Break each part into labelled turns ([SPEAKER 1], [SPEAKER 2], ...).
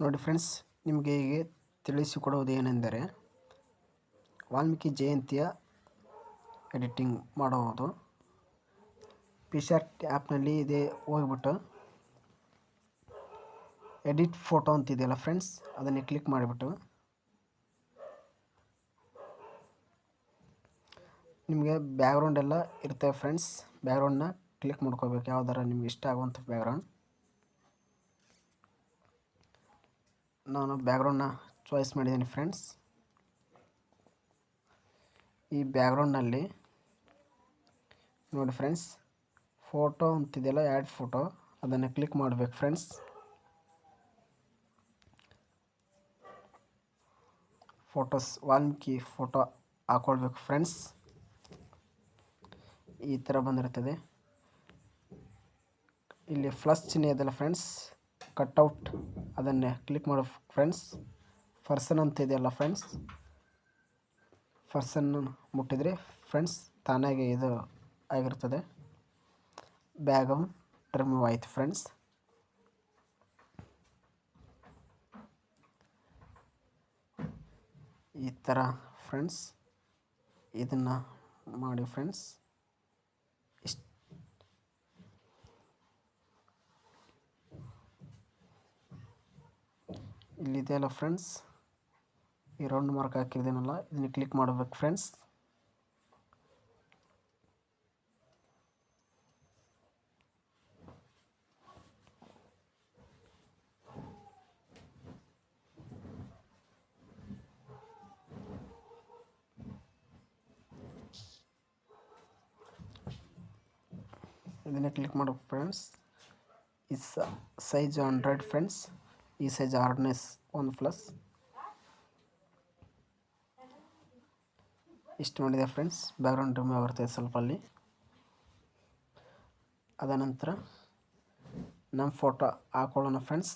[SPEAKER 1] ನೋಡಿ ಫ್ರೆಂಡ್ಸ್, ನಿಮಗೆ ಹೀಗೆ ತಿಳಿಸಿಕೊಡುವುದು ಏನೆಂದರೆ ವಾಲ್ಮೀಕಿ ಜಯಂತಿಯ ಎಡಿಟಿಂಗ್ ಮಾಡುವುದು ಪಿಶಾರ್ಟ್ ಆ್ಯಪ್ನಲ್ಲಿ ಇದೇ ಹೋಗ್ಬಿಟ್ಟು ಎಡಿಟ್ ಫೋಟೋ ಅಂತಿದೆಯಲ್ಲ ಫ್ರೆಂಡ್ಸ್, ಅದನ್ನೇ ಕ್ಲಿಕ್ ಮಾಡಿಬಿಟ್ಟು ನಿಮಗೆ ಬ್ಯಾಗ್ರೌಂಡ್ ಎಲ್ಲ ಇರ್ತವೆ ಫ್ರೆಂಡ್ಸ್ ಬ್ಯಾಕ್ಗ್ರೌಂಡನ್ನ ಕ್ಲಿಕ್ ಮಾಡ್ಕೋಬೇಕು ಯಾವ್ದಾರ ನಿಮ್ಗೆ ಇಷ್ಟ ಆಗುವಂಥ ಬ್ಯಾಕ್ಗ್ರೌಂಡ್. ನಾನು ಬ್ಯಾಕ್ಗ್ರೌಂಡನ್ನ ಚಾಯ್ಸ್ ಮಾಡಿದ್ದೀನಿ ಫ್ರೆಂಡ್ಸ್ ಈ ಬ್ಯಾಕ್ಗ್ರೌಂಡ್ನಲ್ಲಿ ನೋಡಿ ಫ್ರೆಂಡ್ಸ್ ಫೋಟೋ ಅಂತಿದೆಯಲ್ಲ ಆ್ಯಡ್ ಫೋಟೋ ಅದನ್ನು ಕ್ಲಿಕ್ ಮಾಡಬೇಕು ಫ್ರೆಂಡ್ಸ್ ಫೋಟೋಸ್ ವಾಲ್ಮೀಕಿ ಫೋಟೋ ಹಾಕೊಳ್ಬೇಕು ಫ್ರೆಂಡ್ಸ್ ಈ ಥರ ಬಂದಿರ್ತದೆ. ಇಲ್ಲಿ ಫ್ಲಸ್ ಚಿಹ್ನೆ ಇದೆಯಲ್ಲ ಫ್ರೆಂಡ್ಸ್ ಕಟ್ಔಟ್. ಅದನ್ನೇ ಕ್ಲಿಕ್ ಮಾಡೋ ಫ್ರೆಂಡ್ಸ್ ಫರ್ಸನ್ ಅಂತ ಇದೆಯಲ್ಲ ಫ್ರೆಂಡ್ಸ್ ಫರ್ಸನ್ ಮುಟ್ಟಿದರೆ ಫ್ರೆಂಡ್ಸ್ ತಾನಾಗೆ ಇದು ಆಗಿರ್ತದೆ. ಬ್ಯಾಗಮ್ ರಿಮೂವ್ ಆಯಿತು ಫ್ರೆಂಡ್ಸ್ ಈ ಥರ ಫ್ರೆಂಡ್ಸ್ ಇದನ್ನು ಮಾಡಿ ಫ್ರೆಂಡ್ಸ್ ಇಲ್ಲಿದೆಯಲ್ಲ ಫ್ರೆಂಡ್ಸ್ ಈ ರೌಂಡ್ ಮಾರ್ಕ್ ಹಾಕಿದ್ದೇನಲ್ಲ ಇದನ್ನ ಕ್ಲಿಕ್ ಮಾಡಬೇಕು ಫ್ರೆಂಡ್ಸ್ ಇದನ್ನೇ ಕ್ಲಿಕ್ ಮಾಡಬೇಕು friends is size hundred friends ಈ ಸೈಜ್ ಹಾರ್ಡ್ನೆಸ್ ಒನ್ ಪ್ಲಸ್ ಇಷ್ಟು ಮಾಡಿದೆ ಫ್ರೆಂಡ್ಸ್ ಬ್ಯಾಕ್ಗ್ರೌಂಡ್ ರಿಮೂವ್ ಬರ್ತದೆ ಸ್ವಲ್ಪ ಅಲ್ಲಿ ಅದನಂತರ ನಮ್ಮ ಫೋಟೋ ಹಾಕೊಳ್ಳೋಣ ಫ್ರೆಂಡ್ಸ್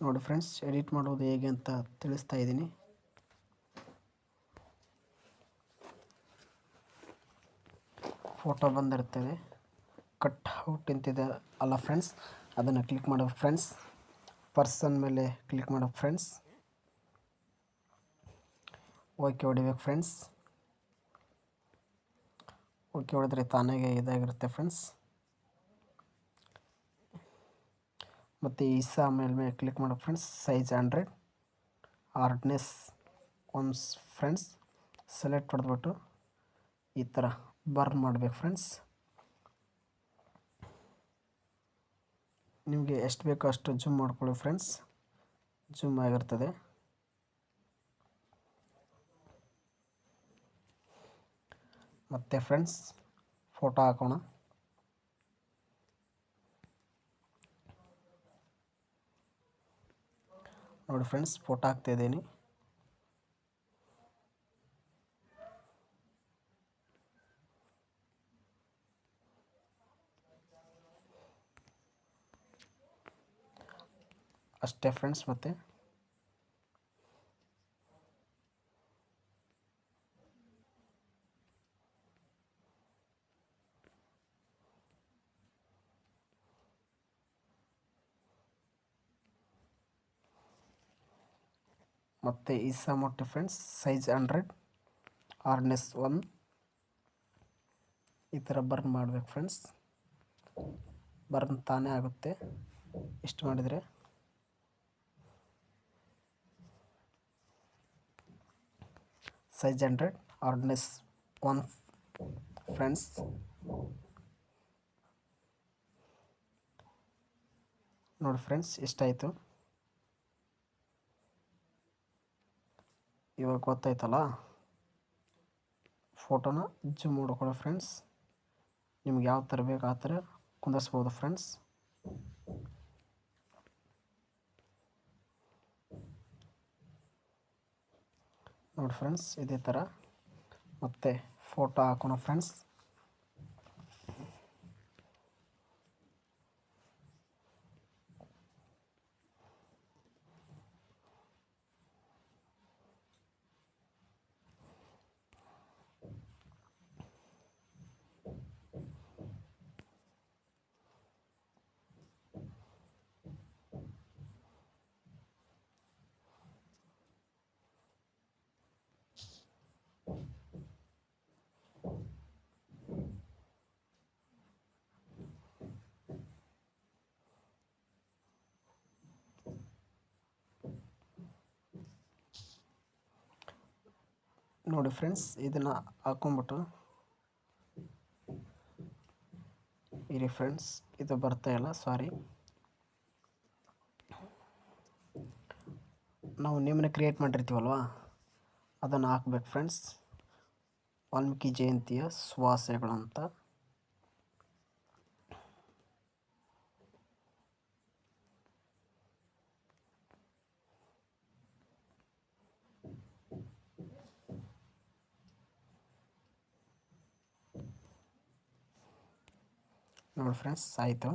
[SPEAKER 1] ನೋಡಿ ಫ್ರೆಂಡ್ಸ್ ಎಡಿಟ್ ಮಾಡೋದು ಹೇಗೆ ಅಂತ ತಿಳಿಸ್ತಾ ಇದ್ದೀನಿ. ಫೋಟೋ ಬಂದಿರ್ತದೆ. ಕಟ್ ಔಟ್ ಅಂತಿದೆ ಅಲ್ಲ ಫ್ರೆಂಡ್ಸ್ ಅದನ್ನು ಕ್ಲಿಕ್ ಮಾಡೋ ಫ್ರೆಂಡ್ಸ್ ಪರ್ಸನ್ ಮೇಲೆ ಕ್ಲಿಕ್ ಮಾಡೋ ಫ್ರೆಂಡ್ಸ್ ಓಕೆ ಹೊಡಿಬೇಕು ಫ್ರೆಂಡ್ಸ್ ಓಕೆ ಹೊಡೆದ್ರೆ ತಾನಾಗೆ ಇದಾಗಿರುತ್ತೆ ಫ್ರೆಂಡ್ಸ್ ಮತ್ತು ಈ ಮೇಲೆ ಮೇಲೆ ಕ್ಲಿಕ್ ಮಾಡೋ friends size hundred hardness ones friends select ಹೊಡೆದ್ಬಿಟ್ಟು ಈ ಥರ ಬರ್ನ್ ಮಾಡಬೇಕು ಫ್ರೆಂಡ್ಸ್ ನಿಮಗೆ ಎಷ್ಟು ಬೇಕೋ ಅಷ್ಟು ಜೂಮ್ ಮಾಡ್ಕೊಳ್ಳಿ ಫ್ರೆಂಡ್ಸ್ ಜೂಮ್ ಆಗಿರ್ತದೆ. ಮತ್ತು ಫ್ರೆಂಡ್ಸ್ ಫೋಟೋ ಹಾಕೋಣ. ನೋಡಿ ಫ್ರೆಂಡ್ಸ್ ಫೋಟೋ ಹಾಕ್ತಾ ಇದ್ದೀನಿ. ಅಷ್ಟೇ ಫ್ರೆಂಡ್ಸ್ ಮತ್ತೆ. ಮತ್ತು ಈ ಸಮೊಟ್ಟು friends size hundred hardness one ಈ ಥರ ಬರ್ನ್ ಮಾಡಬೇಕು ಫ್ರೆಂಡ್ಸ್ ಬರ್ನ್ ತಾನೇ ಆಗುತ್ತೆ. ಇಷ್ಟು ಮಾಡಿದರೆ? Size hundred hardness one friends. ನೋಡಿ ಫ್ರೆಂಡ್ಸ್, ಎಷ್ಟಾಯಿತು? ಇವಾಗ ಗೊತ್ತಾಯ್ತಲ್ಲ? ಫೋಟೋನ ಜೂಮ್ ಮಾಡ್ಕೊಳ್ಳಿ ಫ್ರೆಂಡ್ಸ್. ನಿಮ್ಗೆ ಯಾವ ಥರ ಬೇಕು ಆ ಥರ ಕುಂದಿಸ್ಬೋದು ಫ್ರೆಂಡ್ಸ್. ನೋಡಿ ಫ್ರೆಂಡ್ಸ್ ಇದೇ ಥರ. ಮತ್ತೆ ಫೋಟೋ ಹಾಕೋಣ ಫ್ರೆಂಡ್ಸ್. ನೋಡಿ ಫ್ರೆಂಡ್ಸ್, ಇದನ್ನು ಹಾಕೊಂಬಿಟ್ಟು. ಇರಿ ಫ್ರೆಂಡ್ಸ್, ಇದು ಬರ್ತಾ ಇಲ್ಲ, ಸಾರಿ. ನಾವು ನಿಮ್ಮನ್ನ ಕ್ರಿಯೇಟ್ ಮಾಡಿರ್ತೀವಲ್ವಾ? ಅದನ್ನು ಹಾಕ್ಬೇಕು ಫ್ರೆಂಡ್ಸ್. ವಾಲ್ಮೀಕಿ ಜಯಂತಿಯ ಸುವಾಸಗಳು ನೋಡಿ ಫ್ರೆಂಡ್ಸ್ ಆಯಿತು.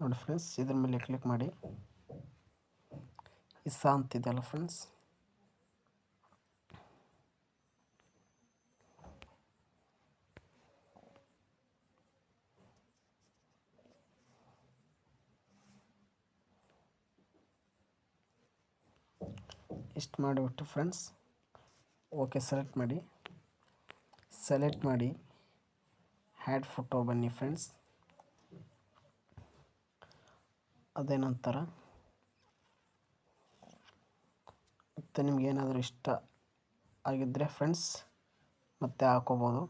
[SPEAKER 1] ನೋಡಿ ಫ್ರೆಂಡ್ಸ್ ಇದ್ರ ಮೇಲೆ ಕ್ಲಿಕ್ ಮಾಡಿ. ಇಸ ಅಂತಿದೆಯಲ್ಲ ಫ್ರೆಂಡ್ಸ್ ಇಷ್ಟು ಮಾಡಿಬಿಟ್ಟು ಫ್ರೆಂಡ್ಸ್ ಓಕೆ ಸೆಲೆಕ್ಟ್ ಮಾಡಿ. ಸೆಲೆಕ್ಟ್ ಮಾಡಿ. ಹ್ಯಾಡ್ ಫೋಟೋ ಬನ್ನಿ ಫ್ರೆಂಡ್ಸ್ ಅದೇ ನಂತರ ಮತ್ತು ನಿಮ್ಗೆ ಏನಾದರೂ ಇಷ್ಟ ಆಗಿದ್ದರೆ ಫ್ರೆಂಡ್ಸ್ ಮತ್ತೆ ಹಾಕೋಬೋದು.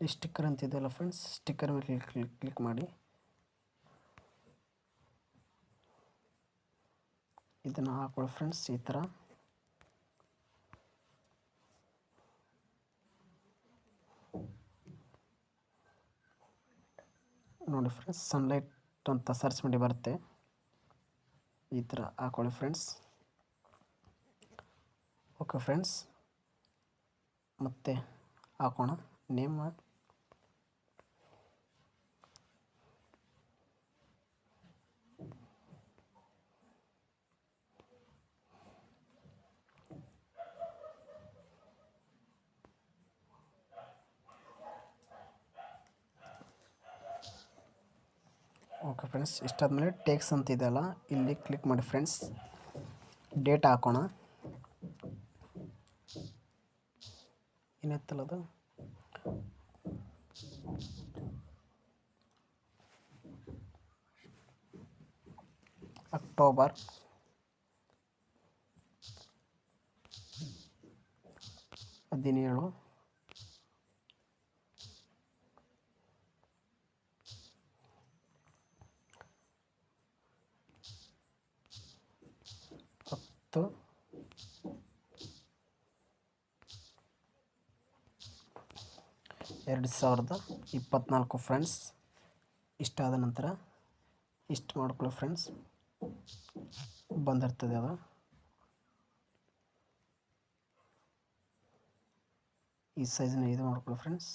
[SPEAKER 1] ಈ ಸ್ಟಿಕ್ಕರ್ ಅಂತಿದೆಯಲ್ಲ ಫ್ರೆಂಡ್ಸ್ ಸ್ಟಿಕ್ಕರ್ ಮೇಲೆ ಕ್ಲಿಕ್ ಕ್ಲಿಕ್ ಮಾಡಿ. ಇದನ್ನು ಹಾಕೊಳ್ಳಿ ಫ್ರೆಂಡ್ಸ್ ಈ ಥರ ನೋಡಿ ಫ್ರೆಂಡ್ಸ್ ಸನ್ಲೈಟ್ ಅಂತ ಸರ್ಚ್ ಮಾಡಿ ಬರುತ್ತೆ. ಈ ಥರ ಹಾಕೊಳ್ಳಿ ಫ್ರೆಂಡ್ಸ್ ಓಕೆ ಫ್ರೆಂಡ್ಸ್ ಮತ್ತೆ ಹಾಕೋಣ. ನೇಮ್ ಓಕೆ ಫ್ರೆಂಡ್ಸ್ ಇಷ್ಟಾದಮೇಲೆ ಟೇಕ್ಸ್ ಅಂತ ಇದೆಯಲ್ಲ ಇಲ್ಲಿ ಕ್ಲಿಕ್ ಮಾಡಿ ಫ್ರೆಂಡ್ಸ್ ಡೇಟ್ ಹಾಕೋಣ. ಏನಿತ್ತಲ್ಲ ಅದು? ಅಕ್ಟೋಬರ್ ಹದಿನೇಳು. ಹತ್ತು ಎರಡು ಸಾವಿರದ ಇಪ್ಪತ್ತ್ನಾಲ್ಕು ಫ್ರೆಂಡ್ಸ್ ಇಷ್ಟಾದ ನಂತರ ಇಷ್ಟು ಮಾಡ್ಕೊಳ್ಳಿ ಫ್ರೆಂಡ್ಸ್ ಬಂದಿರ್ತದೆ ಅದು. ಈ ಸೈಜ್ನ ಇದು ಮಾಡ್ಕೊಳ್ಳಿ ಫ್ರೆಂಡ್ಸ್.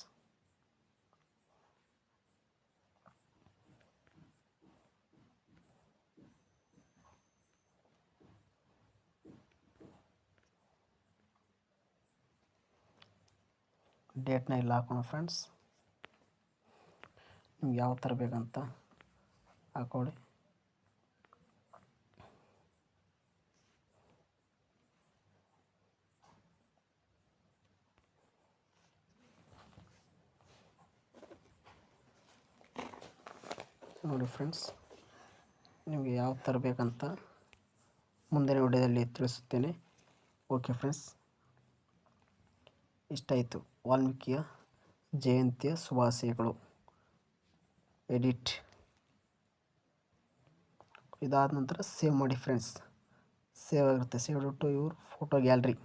[SPEAKER 1] ಡೇಟ್ನ ಇಲ್ಲಿ ಹಾಕೋಣ ಫ್ರೆಂಡ್ಸ್ ನಿಮ್ಗೆ ಯಾವ ಥರ ಬೇಕಂತ ಹಾಕೊಳ್ಳಿ. ನೋಡಿ ಫ್ರೆಂಡ್ಸ್ ನಿಮಗೆ ಯಾವ ಥರ ಬೇಕಂತ ಮುಂದಿನ ವಿಡಿಯೋದಲ್ಲಿ ತಿಳಿಸುತ್ತೇನೆ. ಓಕೆ ಫ್ರೆಂಡ್ಸ್ ಇಷ್ಟಾಯಿತು ವಾಲ್ಮೀಕಿಯ ಜಯಂತಿಯ ಶುಭಾಶಯಗಳು. ಎಡಿಟ್. ಇದಾದ ನಂತರ ಸೇವ್ ಮಾಡಿ ಫ್ರೆಂಡ್ಸ್ ಸೇವ್ ಆಗಿರುತ್ತೆ. ಸೇವ್ ಟು ಇವ್ರ ಫೋಟೋ ಗ್ಯಾಲ್ರಿ.